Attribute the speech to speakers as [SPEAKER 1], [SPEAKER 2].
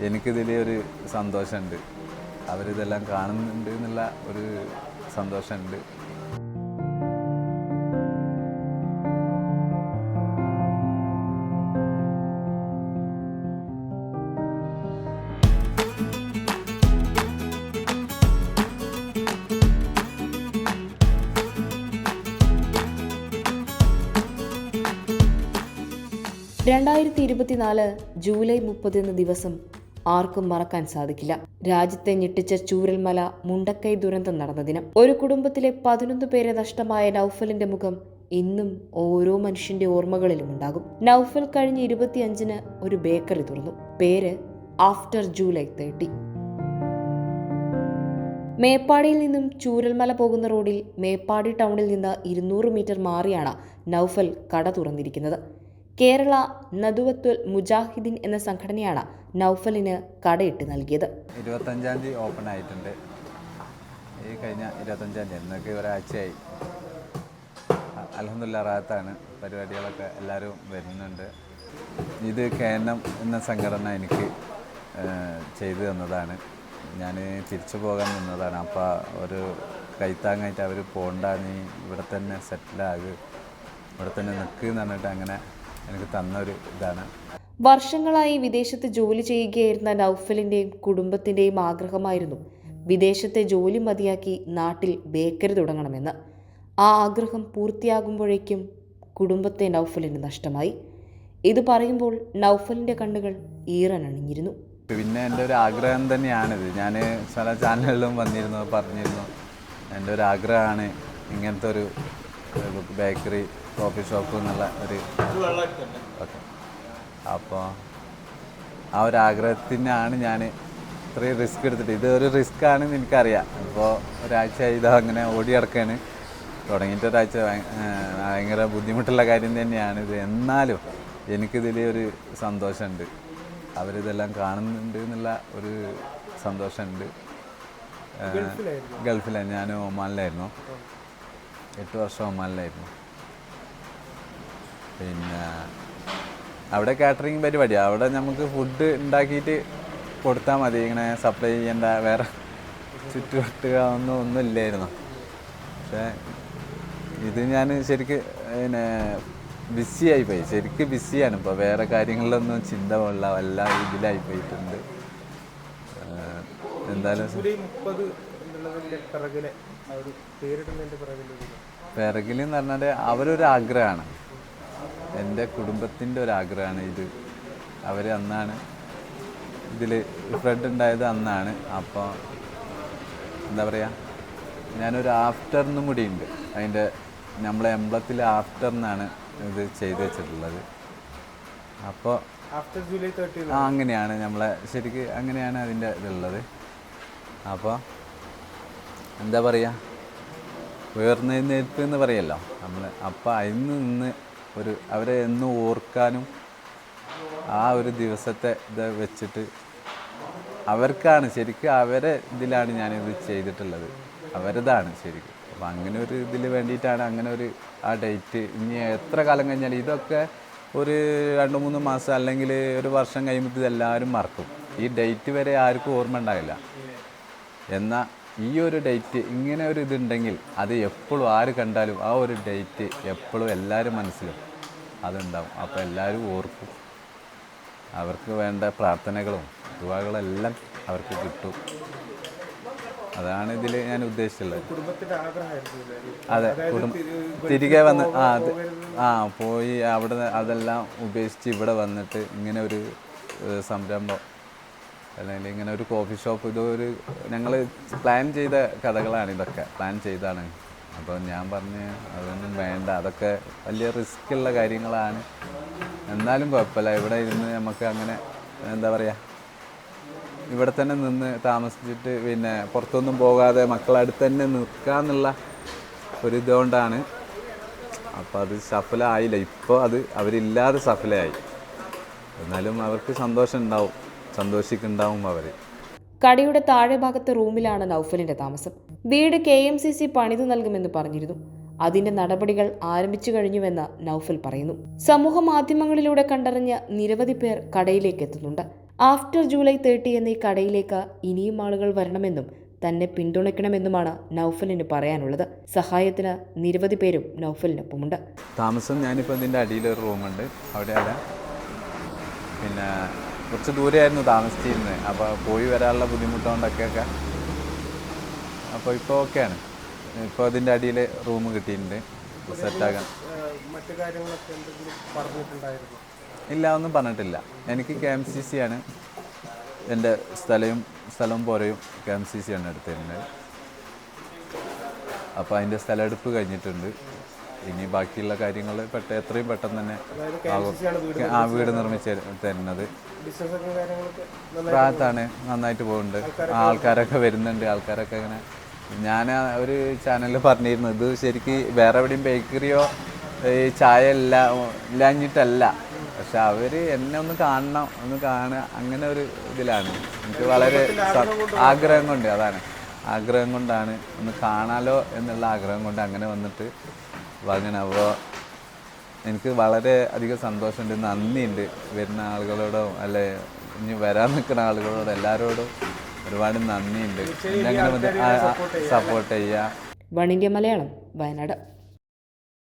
[SPEAKER 1] എനിക്കിതിൽ ഒരു സന്തോഷമുണ്ട്. അവരിതെല്ലാം കാണുന്നുണ്ട് എന്നുള്ള ഒരു സന്തോഷമുണ്ട്.
[SPEAKER 2] രണ്ടായിരത്തി ഇരുപത്തിനാല് ജൂലൈ മുപ്പത് എന്ന ദിവസം ആർക്കും മറക്കാൻ സാധിക്കില്ല. രാജ്യത്തെ ഞെട്ടിച്ച ചൂരൽമല മുണ്ടക്കൈ ദുരന്തം നടന്ന ദിനം. ഒരു കുടുംബത്തിലെ പതിനൊന്ന് പേരെ നഷ്ടമായ നൌഫലിന്റെ മുഖം ഇന്നും ഓരോ മനുഷ്യന്റെ ഓർമ്മകളിലും ഉണ്ടാകും. നൌഫൽ കഴിഞ്ഞ ഇരുപത്തിയഞ്ചിന് ഒരു ബേക്കറി തുറന്നു. പേര് ആഫ്റ്റർ ജൂലൈ തേർട്ടി. മേപ്പാടിയിൽ നിന്നും ചൂരൽമല പോകുന്ന റോഡിൽ മേപ്പാടി ടൗണിൽ നിന്ന് ഇരുന്നൂറ് മീറ്റർ മാറിയാണ് നൌഫൽ കട തുറന്നിരിക്കുന്നത്. കേരള നദുവത്തുൽ മുജാഹിദീൻ എന്ന സംഘടനയാണ് നൌഫലിന് കടയിട്ട് നൽകിയത്.
[SPEAKER 1] ഇരുപത്തഞ്ചാം തീയതി ഓപ്പൺ ആയിട്ടുണ്ട്. ഈ കഴിഞ്ഞ ഇരുപത്തഞ്ചാം തീയതി എന്നൊക്കെ ഒരാഴ്ചയായി. അലഹമില്ല റാത്താണ് പരിപാടികളൊക്കെ എല്ലാവരും വരുന്നുണ്ട്. ഇത് കേനം എന്ന സംഘടന എനിക്ക് ചെയ്തു തന്നതാണ്. ഞാൻ തിരിച്ചു പോകാൻ നിന്നതാണ്. അപ്പോൾ ഒരു കൈത്താങ്ങായിട്ട് അവർ പോണ്ട നീ ഇവിടെ തന്നെ സെറ്റിലാകുക ഇവിടെ തന്നെ നിൽക്കുക എന്ന് പറഞ്ഞിട്ട് അങ്ങനെ എനിക്ക് തന്നൊരു ഇതാണ്.
[SPEAKER 2] വർഷങ്ങളായി വിദേശത്ത് ജോലി ചെയ്യുകയായിരുന്ന നൌഫലിന്റെയും കുടുംബത്തിന്റെയും ആഗ്രഹമായിരുന്നു വിദേശത്തെ ജോലി മതിയാക്കി നാട്ടിൽ ബേക്കറി തുടങ്ങണമെന്ന്. ആ ആഗ്രഹം പൂർത്തിയാകുമ്പോഴേക്കും കുടുംബത്തെ നൌഫലിന് നഷ്ടമായി. ഇത് പറയുമ്പോൾ നൌഫലിന്റെ കണ്ണുകൾ ഈറനണിഞ്ഞിരുന്നു.
[SPEAKER 1] പിന്നെ എന്റെ ഒരു ആഗ്രഹം തന്നെയാണിത്. ഞാൻ ചില ചാനലുകളിലും വന്നിരുന്നു പറഞ്ഞിരുന്നു. എന്റെ ഒരു ആഗ്രഹമാണ് ഇങ്ങനത്തെ ഒരു ബേക്കറി കോഫി ഷോപ്പ് എന്നുള്ള ഒരു ഓക്കെ അപ്പോൾ ആ ഒരു ആഗ്രഹത്തിനാണ് ഞാൻ ഇത്രയും റിസ്ക് എടുത്തിട്ട്. ഇത് ഒരു റിസ്ക് ആണെന്ന് എനിക്കറിയാം. അപ്പോൾ ഒരാഴ്ച ഇതാ അങ്ങനെ ഓടി അടക്കാണ് തുടങ്ങിയിട്ട് ഒരാഴ്ച ഭയങ്കര ബുദ്ധിമുട്ടുള്ള കാര്യം തന്നെയാണ് ഇത്. എന്നാലും എനിക്കിതിൽ ഒരു സന്തോഷമുണ്ട്. അവരിതെല്ലാം കാണുന്നുണ്ട് എന്നുള്ള ഒരു സന്തോഷമുണ്ട്. ഗൾഫിലാണ് ഞാൻ ഒമാനിലായിരുന്നു. എട്ട് വർഷം ഒമാനിലായിരുന്നു പിന്നെ അവിടെ കാറ്ററിംഗ് പരിപാടിയാണ് അവിടെ നമുക്ക് ഫുഡ് ഉണ്ടാക്കിയിട്ട് കൊടുത്താൽ മതി. ഇങ്ങനെ സപ്ലൈ ചെയ്യേണ്ട വേറെ ചുറ്റുവട്ടുക ഒന്നും ഒന്നും ഇല്ലായിരുന്നു. പക്ഷേ ഇത് ഞാൻ ശരിക്ക് പിന്നെ ബിസി ആയിപ്പോയി. ശരിക്ക് ബിസിയാണ് ഇപ്പോൾ വേറെ കാര്യങ്ങളിലൊന്നും ചിന്ത കൊള്ള വല്ല ഇതിലായി പോയിട്ടുണ്ട് എന്തായാലും പിറകിൽ എന്ന് പറഞ്ഞാൽ അവരൊരു ആഗ്രഹമാണ്. എന്റെ കുടുംബത്തിന്റെ ഒരു ആഗ്രഹമാണ് ഇത്. അവർ അന്നാണ് ഇതിൽ ഫ്ലഡ് ഉണ്ടായത് അന്നാണ്. അപ്പോൾ എന്താ പറയുക ഞാനൊരു ആഫ്റ്റർന്നും കൂടി ഉണ്ട് അതിന്റെ നമ്മളെ എംബ്ലത്തിൽ ആഫ്റ്റർന്നാണ് ഇത് ചെയ്തു വെച്ചിട്ടുള്ളത്. അപ്പോൾ
[SPEAKER 3] ആഫ്റ്റർ ജൂലൈ തേർട്ടി
[SPEAKER 1] ആ അങ്ങനെയാണ് നമ്മളെ ശരിക്ക് അങ്ങനെയാണ് അതിന്റെ ഇതുള്ളത്. അപ്പോൾ എന്താ പറയുക ഉയർന്നെഴുന്നേൽപ്പ് എന്ന് പറയല്ലോ. നമ്മൾ അപ്പോൾ അതിൽ നിന്ന് ഒരു അവരെ എന്നും ഓർക്കാനും ആ ഒരു ദിവസത്തെ ഇത് വെച്ചിട്ട് അവർക്കാണ് ശരിക്കും അവരെ ഇതിലാണ് ഞാനിത് ചെയ്തിട്ടുള്ളത്. അവരതാണ് ശരിക്കും. അപ്പം അങ്ങനെ ഒരു ഇതിൽ വേണ്ടിയിട്ടാണ് അങ്ങനെ ഒരു ആ ഡേറ്റ് ഇനി എത്ര കാലം കഴിഞ്ഞാൽ ഇതൊക്കെ ഒരു രണ്ട് മൂന്ന് മാസം അല്ലെങ്കിൽ ഒരു വർഷം കഴിയുമ്പോൾ ഇതെല്ലാവരും മറക്കും. ഈ ഡേറ്റ് വരെ ആർക്കും ഓർമ്മ ഉണ്ടാകില്ല എന്നാൽ ഈ ഒരു ഡേറ്റ് ഇങ്ങനെ ഒരു ഇതുണ്ടെങ്കിൽ അത് എപ്പോഴും ആര് കണ്ടാലും ആ ഒരു ഡേറ്റ് എപ്പോഴും എല്ലാവരും മനസ്സിലും അതുണ്ടാവും. അപ്പോൾ എല്ലാവരും ഓർക്കും. അവർക്ക് വേണ്ട പ്രാർത്ഥനകളും ദുവാകളെല്ലാം അവർക്ക് കിട്ടും. അതാണ് ഇതിൽ ഞാൻ ഉദ്ദേശിച്ചുള്ളത് അതെ കുടുംബ തിരികെ വന്ന് ആ അത് ആ പോയി അവിടെ അതെല്ലാം ഉപേക്ഷിച്ച് ഇവിടെ വന്നിട്ട് ഇങ്ങനെ ഒരു സംരംഭം അല്ലെങ്കിൽ ഇങ്ങനെ ഒരു കോഫി ഷോപ്പ് ഇതൊരു ഞങ്ങൾ പ്ലാൻ ചെയ്ത കഥകളാണ് ഇതൊക്കെ. പ്ലാൻ ചെയ്താണ് അപ്പോൾ ഞാൻ പറഞ്ഞ് അതൊന്നും വേണ്ട. അതൊക്കെ വലിയ റിസ്ക് ഉള്ള കാര്യങ്ങളാണ്. എന്നാലും കുഴപ്പമില്ല. ഇവിടെ ഇരുന്ന് നമുക്ക് അങ്ങനെ എന്താ പറയുക ഇവിടെ തന്നെ നിന്ന് താമസിച്ചിട്ട് പിന്നെ പുറത്തൊന്നും പോകാതെ മക്കളടുത്ത് തന്നെ നിൽക്കാന്നുള്ള ഒരു ഇതുകൊണ്ടാണ്. അപ്പോൾ അത് സഫലമായില്ല ഇപ്പോൾ അത് അവരില്ലാതെ സഫലമായി എന്നാലും അവർക്ക് സന്തോഷം ഉണ്ടാവും. സന്തോഷിക്കുന്നുണ്ടാവും അവർ
[SPEAKER 2] കടയുടെ താഴെ ഭാഗത്തെ റൂമിലാണ് നൌഫലിന്റെ താമസം. വീട് കെ എം സി സി പണിതു നൽകുമെന്ന് പറഞ്ഞിരുന്നു. അതിന്റെ നടപടികൾ ആരംഭിച്ചു കഴിഞ്ഞുവെന്ന് നൌഫൽ പറയുന്നു. സമൂഹ മാധ്യമങ്ങളിലൂടെ കണ്ടറിഞ്ഞ നിരവധി പേർ കടയിലേക്ക് എത്തുന്നുണ്ട്. ആഫ്റ്റർ ജൂലൈ തേർട്ടി എന്ന ഈ കടയിലേക്ക് ഇനിയും ആളുകൾ വരണമെന്നും തന്നെ പിന്തുണയ്ക്കണമെന്നുമാണ് നൗഫലിന് പറയാനുള്ളത്. സഹായത്തിന് നിരവധി പേരും നൗഫലിനൊപ്പമുണ്ട്.
[SPEAKER 1] താമസം ഞാനിപ്പോൾ ഇതിന്റെ അടിയിലൊരു റൂമുണ്ട്. അവിടെ പിന്നെ കുറച്ച് ദൂരെയായിരുന്നു താമസിച്ചിരുന്നത്. അപ്പോൾ പോയി വരാനുള്ള ബുദ്ധിമുട്ടുകൊണ്ടൊക്കെയൊക്കെ. അപ്പോൾ ഇപ്പോൾ ഓക്കെയാണ്. ഇപ്പോൾ അതിന്റെ അടിയിൽ റൂം കിട്ടിയിട്ടുണ്ട്. സെറ്റ്
[SPEAKER 3] ഏഹ് മറ്റു കാര്യങ്ങളൊക്കെ എന്തെങ്കിലും പറഞ്ഞിട്ടുണ്ടായിരുന്നു?
[SPEAKER 1] ഇല്ല ഒന്നും പറഞ്ഞിട്ടില്ല. എനിക്ക് കെ എം സി സി ആണ്. എന്റെ സ്ഥലവും സ്ഥലവും പോരെയും കെ എം സി സി ആണ് എടുത്തിരുന്നത്. അപ്പോൾ അതിന്റെ സ്ഥലമെടുപ്പ് കഴിഞ്ഞിട്ടുണ്ട്. ഇനി ബാക്കിയുള്ള കാര്യങ്ങൾ പെട്ട എത്രയും പെട്ടെന്ന് തന്നെ ആകും ആ വീട് നിർമ്മിച്ച് തരുന്നത്. പ്രായത്താണ് നന്നായിട്ട് പോകുന്നുണ്ട്. ആൾക്കാരൊക്കെ വരുന്നുണ്ട്. ആൾക്കാരൊക്കെ അങ്ങനെ ഞാൻ ഒരു ചാനലിൽ പറഞ്ഞിരുന്നു. ഇത് ശരിക്ക് വേറെ എവിടെയും ബേക്കറിയോ ഈ ചായ ഇല്ല ഇല്ലാഞ്ഞിട്ടല്ല. പക്ഷെ അവർ എന്നെ ഒന്ന് കാണണം ഒന്ന് കാണുക അങ്ങനെ ഒരു ഇതിലാണ്. എനിക്ക് വളരെ ആഗ്രഹം കൊണ്ട് അതാണ്. ആഗ്രഹം കൊണ്ടാണ് ഒന്ന് കാണാലോ എന്നുള്ള ആഗ്രഹം കൊണ്ട് അങ്ങനെ വന്നിട്ട് വാങ്ങണം അപ്പോൾ എനിക്ക് വളരെ അധികം സന്തോഷമുണ്ട്. നന്ദിയുണ്ട് വരുന്ന ആളുകളോടും അല്ലെ ഇനി വരാൻ നിൽക്കുന്ന ആളുകളോടും എല്ലാവരോടും ഒരുപാട് നന്ദിയുണ്ട്. സപ്പോർട്ട് ചെയ്യുക
[SPEAKER 2] വൺ ഇന്ത്യ മലയാളം വയനാട്.